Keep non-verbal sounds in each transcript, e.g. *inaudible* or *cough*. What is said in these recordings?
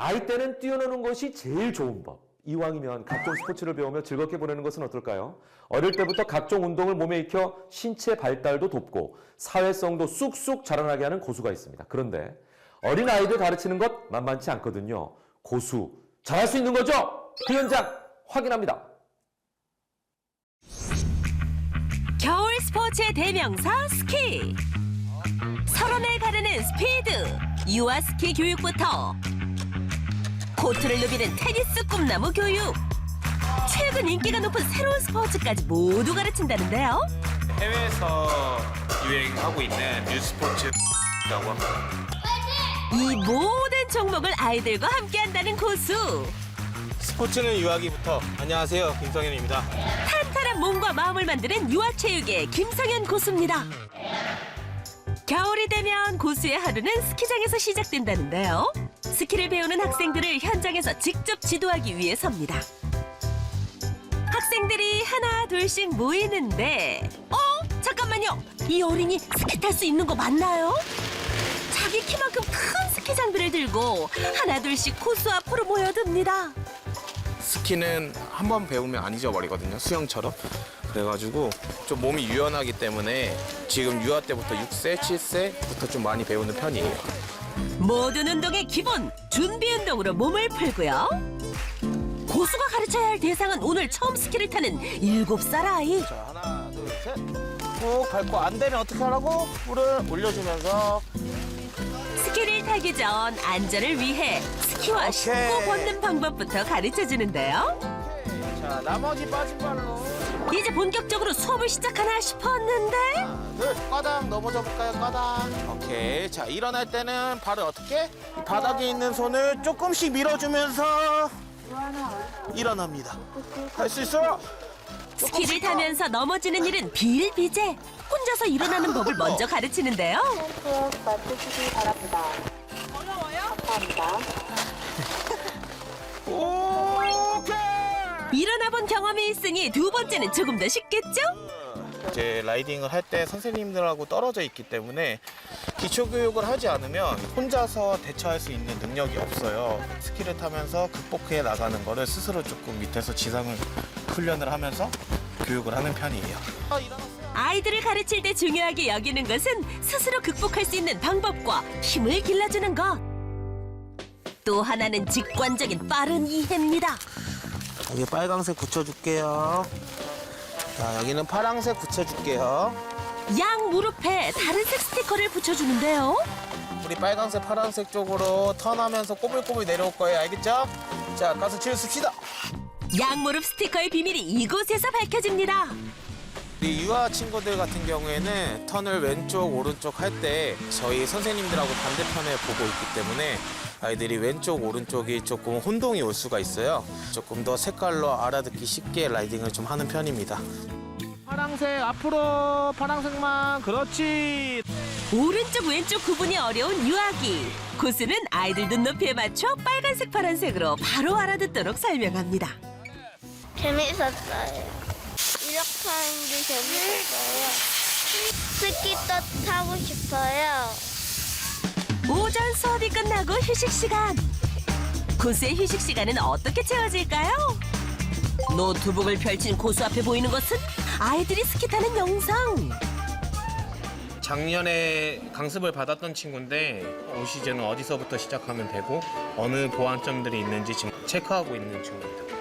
아이 때는 뛰어노는 것이 제일 좋은 법. 이왕이면 각종 스포츠를 배우며 즐겁게 보내는 것은 어떨까요? 어릴 때부터 각종 운동을 몸에 익혀 신체 발달도 돕고 사회성도 쑥쑥 자라나게 하는 고수가 있습니다. 그런데 어린 아이들 가르치는 것 만만치 않거든요. 고수 잘할 수 있는 거죠? 그 현장 확인합니다. 겨울 스포츠의 대명사 스키. 서론을 가르는 스피드, 유아 스키 교육부터 코트를 누비는 테니스 꿈나무 교육. 최근 인기가 높은 새로운 스포츠까지 모두 가르친다는데요. 해외에서 유행하고 있는 뉴 스포츠라고 합니다. 이 모든 종목을 아이들과 함께 한다는 고수. 스포츠는 유아기부터 안녕하세요 김성현입니다 탄탄한 몸과 마음을 만드는 유아체육의 김성현 고수입니다. 겨울이 되면 고수의 하루는 스키장에서 시작된다는데요. 스키를 배우는 학생들을 현장에서 직접 지도하기 위해서입니다. 학생들이 하나 둘씩 모이는데 어? 잠깐만요. 이 어린이 스키 탈 수 있는 거 맞나요? 자기 키만큼 큰 스키 장비를 들고 하나 둘씩 코스 앞으로 모여듭니다. 스키는 한 번 배우면 안 잊어버리거든요 수영처럼 그래가지고 좀 몸이 유연하기 때문에 지금 유아 때부터 6세, 7세부터 좀 많이 배우는 편이에요 모든 운동의 기본 준비 운동으로 몸을 풀고요. 고수가 가르쳐야 할 대상은 오늘 처음 스키를 타는 일곱 살 아이. 자 하나 둘 셋 꾹 밟고 안 되면 어떻게 하라고? 물을 올려주면서 스키를 타기 전 안전을 위해 스키와 오케이. 신고 벗는 방법부터 가르쳐 주는데요. 자 나머지 빠진 발로 이제 본격적으로 수업을 시작하나 싶었는데 둘 까당 넘어져 볼까요 까당 오케이 자 일어날 때는 발을 어떻게? 이 바닥에 있는 손을 조금씩 밀어주면서 일어납니다 할 수 있어 스키를 타면서 넘어지는 일은 비일비재. 혼자서 일어나는 법을 먼저 가르치는데요. 꼭 맞추시기 바랍니다. 어려워요? 감사합니다. 일어나 본 경험이 있으니 두 번째는 조금 더 쉽겠죠? 이제 라이딩을 할 때 선생님들하고 떨어져 있기 때문에 기초 교육을 하지 않으면 혼자서 대처할 수 있는 능력이 없어요. 스키를 타면서 극복해 나가는 거를 스스로 조금 밑에서 지상을 훈련을 하면서 교육을 하는 편이에요. 아. 아이들을 가르칠 때 중요하게 여기는 것은 스스로 극복할 수 있는 방법과 힘을 길러주는 것. 또 하나는 직관적인 빠른 이해입니다. 여기 빨강색 붙여줄게요. 자, 여기는 파랑색 붙여줄게요. 양 무릎에 다른 색 스티커를 붙여주는데요. 우리 빨강색, 파란색 쪽으로 턴하면서 꼬불꼬불 내려올 거예요. 알겠죠? 자, 가서 치를 씁시다. 양 무릎 스티커의 비밀이 이곳에서 밝혀집니다. 우리 유아 친구들 같은 경우에는 턴을 왼쪽 오른쪽 할 때 저희 선생님들하고 반대편을 보고 있기 때문에 아이들이 왼쪽 오른쪽이 조금 혼동이 올 수가 있어요. 조금 더 색깔로 알아듣기 쉽게 라이딩을 좀 하는 편입니다. 파랑색 앞으로 파랑색만 그렇지. 오른쪽 왼쪽 구분이 어려운 유아기. 고수는 아이들 눈높이에 맞춰 빨간색 파란색으로 바로 알아듣도록 설명합니다. 재밌었어요. 이렇게 하는 게 재밌었어요. 스키도 타고 싶어요. 오전 수업이 끝나고 휴식 시간. 고수의 휴식 시간은 어떻게 채워질까요? 노트북을 펼친 고수 앞에 보이는 것은 아이들이 스키 타는 영상. 작년에 강습을 받았던 친구인데 올 시즌은 어디서부터 시작하면 되고 어느 보완점들이 있는지 지금 체크하고 있는 중입니다.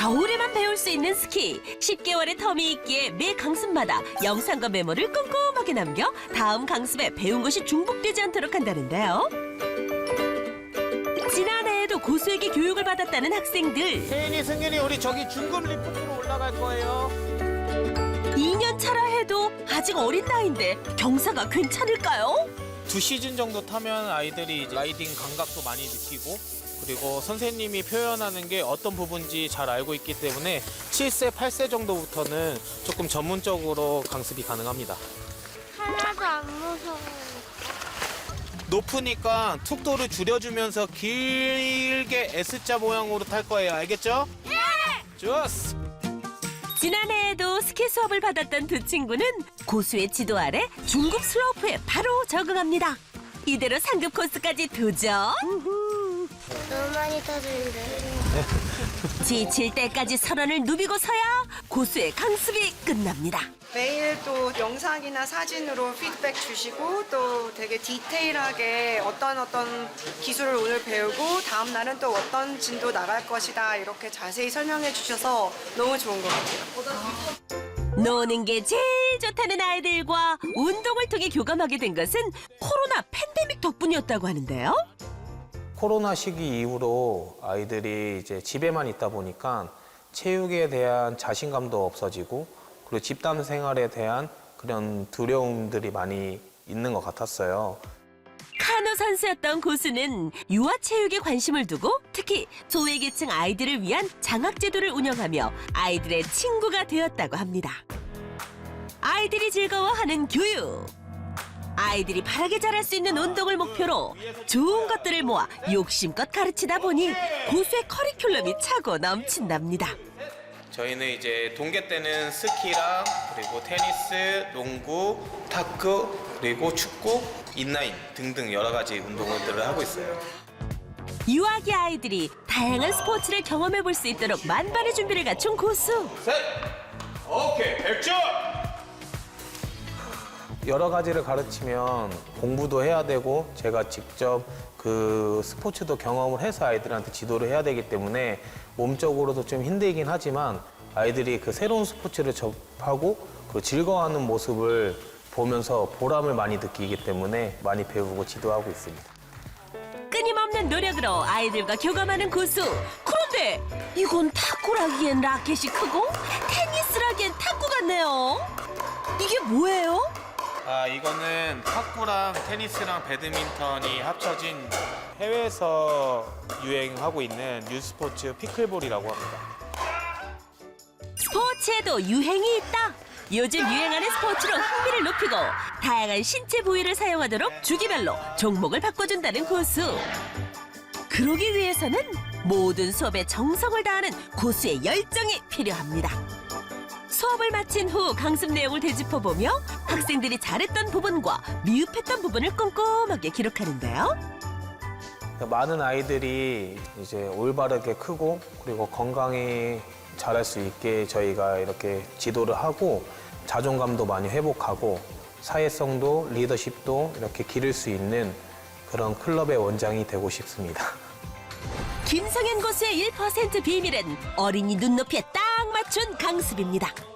겨울에만 배울 수 있는 스키. 10개월의 텀이 있기에 매 강습마다 영상과 메모를 꼼꼼하게 남겨 다음 강습에 배운 것이 중복되지 않도록 한다는데요. 지난해에도 고수에게 교육을 받았다는 학생들. 세인이 승윤이 우리 저기 중금 리프트로 올라갈 거예요. 2년 차라 해도 아직 어린 나이인데 경사가 괜찮을까요? 두 시즌 정도 타면 아이들이 라이딩 감각도 많이 느끼고 그리고 선생님이 표현하는 게 어떤 부분인지 잘 알고 있기 때문에 7세, 8세 정도부터는 조금 전문적으로 강습이 가능합니다. 하나도 안 무서워. 높으니까 툭도를 줄여주면서 길게 S자 모양으로 탈 거예요. 알겠죠? 예! 좋았어. 지난해에도 스키 수업을 받았던 두 친구는 고수의 지도 아래 중급 슬로프에 바로 적응합니다. 이대로 상급 코스까지 도전. 터지는데. *laughs* 지칠 때까지 선언을 누비고서야 고수의 강습이 끝납니다. 매일 또 영상이나 사진으로 피드백 주시고 또 되게 디테일하게 어떤 어떤 기술을 오늘 배우고 다음 날은 또 어떤 진도 나갈 것이다 이렇게 자세히 설명해 주셔서 너무 좋은 것 같아요. 노는 게 제일 좋다는 아이들과 운동을 통해 교감하게 된 것은 코로나 팬데믹 덕분이었다고 하는데요. 코로나 시기 이후로 아이들이 이제 집에만 있다 보니까 체육에 대한 자신감도 없어지고 그리고 집단 생활에 대한 그런 두려움들이 많이 있는 것 같았어요. 카누 선수였던 고수는 유아 체육에 관심을 두고 특히 소외계층 아이들을 위한 장학 제도를 운영하며 아이들의 친구가 되었다고 합니다. 아이들이 즐거워하는 교육. 아이들이 바르게 자랄 수 있는 운동을 목표로 좋은 것들을 모아 욕심껏 가르치다 보니 고수의 커리큘럼이 차고 넘친답니다. 저희는 이제 동계 때는 스키랑 그리고 테니스, 농구, 탁구, 그리고 축구, 인라인 등등 여러 가지 운동들을 하고 있어요. 유아기 아이들이 다양한 스포츠를 경험해 볼 수 있도록 만반의 준비를 갖춘 고수. 셋! 오케이, 100점! 여러 가지를 가르치면 공부도 해야 되고 제가 직접 그 스포츠도 경험을 해서 아이들한테 지도를 해야 되기 때문에 몸적으로도 좀 힘들긴 하지만 아이들이 그 새로운 스포츠를 접하고 그 즐거워하는 모습을 보면서 보람을 많이 느끼기 때문에 많이 배우고 지도하고 있습니다. 끊임없는 노력으로 아이들과 교감하는 고수. 그런데 이건 탁구라기엔 라켓이 크고 테니스라기엔 탁구 같네요. 이게 뭐예요? 아, 이거는 탁구랑 테니스랑 배드민턴이 합쳐진 해외에서 유행하고 있는 뉴스포츠 피클볼이라고 합니다. 스포츠에도 유행이 있다. 요즘 유행하는 스포츠로 흥미를 높이고 다양한 신체 부위를 사용하도록 주기별로 종목을 바꿔준다는 고수. 그러기 위해서는 모든 수업에 정성을 다하는 고수의 열정이 필요합니다. 수업을 마친 후 강습 내용을 되짚어보며 학생들이 잘했던 부분과 미흡했던 부분을 꼼꼼하게 기록하는데요. 많은 아이들이 이제 올바르게 크고 그리고 건강히 자랄 수 있게 저희가 이렇게 지도를 하고 자존감도 많이 회복하고 사회성도 리더십도 이렇게 기를 수 있는 그런 클럽의 원장이 되고 싶습니다. 김성현 고수의 1% 비밀은 어린이 눈높이에 딱 맞춘 강습입니다.